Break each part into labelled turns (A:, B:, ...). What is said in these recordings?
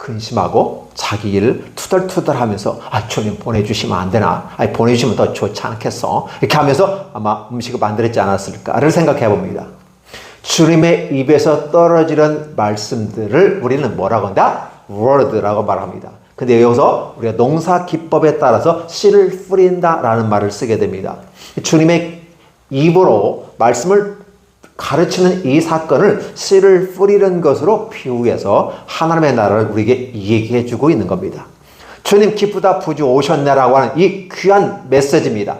A: 근심하고 자기 일을 투덜투덜 하면서 아 주님 보내주시면 안 되나? 아니 보내주시면 더 좋지 않겠어? 이렇게 하면서 아마 음식을 만들었지 않았을까를 생각해 봅니다. 주님의 입에서 떨어지는 말씀들을 우리는 뭐라고 한다? word라고 말합니다. 근데 여기서 우리가 농사 기법에 따라서 씨를 뿌린다라는 말을 쓰게 됩니다. 주님의 입으로 말씀을 가르치는 이 사건을 씨를 뿌리는 것으로 비유해서 하나님의 나라를 우리에게 얘기해 주고 있는 겁니다. 주님 기쁘다 부주 오셨네라고 하는 이 귀한 메시지입니다.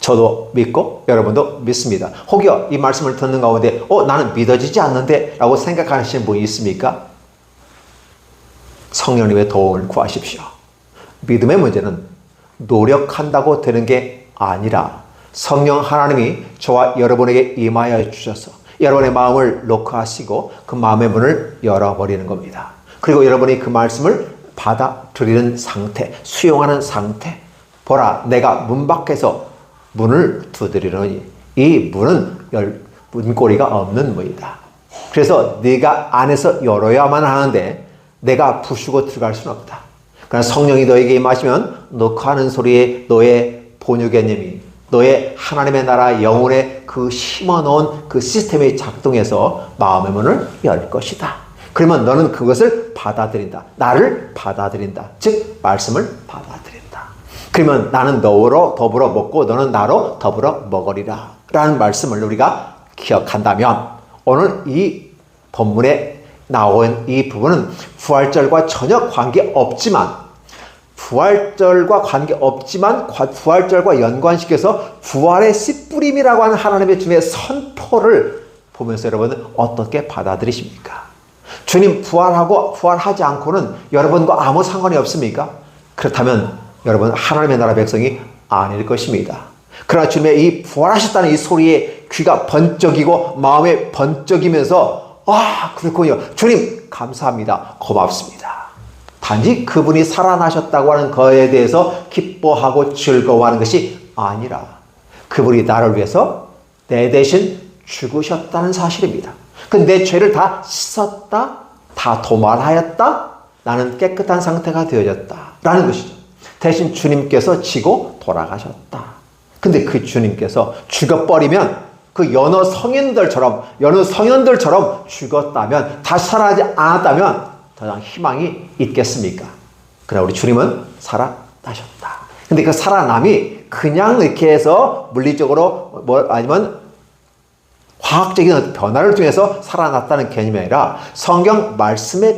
A: 저도 믿고 여러분도 믿습니다. 혹여 이 말씀을 듣는 가운데 어 나는 믿어지지 않는데 라고 생각하시는 분이 있습니까? 성령님의 도움을 구하십시오. 믿음의 문제는 노력한다고 되는 게 아니라 성령 하나님이 저와 여러분에게 임하여 주셔서 여러분의 마음을 녹화하시고 그 마음의 문을 열어버리는 겁니다. 그리고 여러분이 그 말씀을 받아들이는 상태, 수용하는 상태. 보라, 내가 문 밖에서 문을 두드리노니 이 문은 열, 문고리가 없는 문이다. 그래서 네가 안에서 열어야만 하는데 내가 부수고 들어갈 수는 없다. 그러나 성령이 너에게 임하시면 녹화하는 소리에 너의 본유 개념이 너의 하나님의 나라 영혼에 그 심어놓은 그 시스템이 작동해서 마음의 문을 열 것이다. 그러면 너는 그것을 받아들인다. 나를 받아들인다. 즉 말씀을 받아들인다. 그러면 나는 너로 더불어 먹고 너는 나로 더불어 먹으리라. 라는 말씀을 우리가 기억한다면 오늘 이 본문에 나온 이 부분은 부활절과 전혀 관계 없지만 부활절과 관계 없지만 부활절과 연관시켜서 부활의 씨뿌림이라고 하는 하나님의 주님의 선포를 보면서 여러분은 어떻게 받아들이십니까? 주님 부활하고 부활하지 않고는 여러분과 아무 상관이 없습니까? 그렇다면 여러분 하나님의 나라 백성이 아닐 것입니다. 그러나 주님의 이 부활하셨다는 이 소리에 귀가 번쩍이고 마음에 번쩍이면서 와 그렇군요. 주님 감사합니다. 고맙습니다. 단지 그분이 살아나셨다고 하는 거에 대해서 기뻐하고 즐거워하는 것이 아니라 그분이 나를 위해서 내 대신 죽으셨다는 사실입니다. 그 내 죄를 다 씻었다, 다 도말하였다, 나는 깨끗한 상태가 되어졌다. 라는 것이죠. 대신 주님께서 지고 돌아가셨다. 근데 그 주님께서 죽어버리면 그 여느 성인들처럼, 여느 성인들처럼 죽었다면, 다시 살아나지 않았다면, 더 이상 희망이 있겠습니까? 그러나 우리 주님은 살아나셨다. 근데 그 살아남이 그냥 이렇게 해서 물리적으로 뭐 아니면 화학적인 변화를 통해서 살아났다는 개념이 아니라 성경 말씀에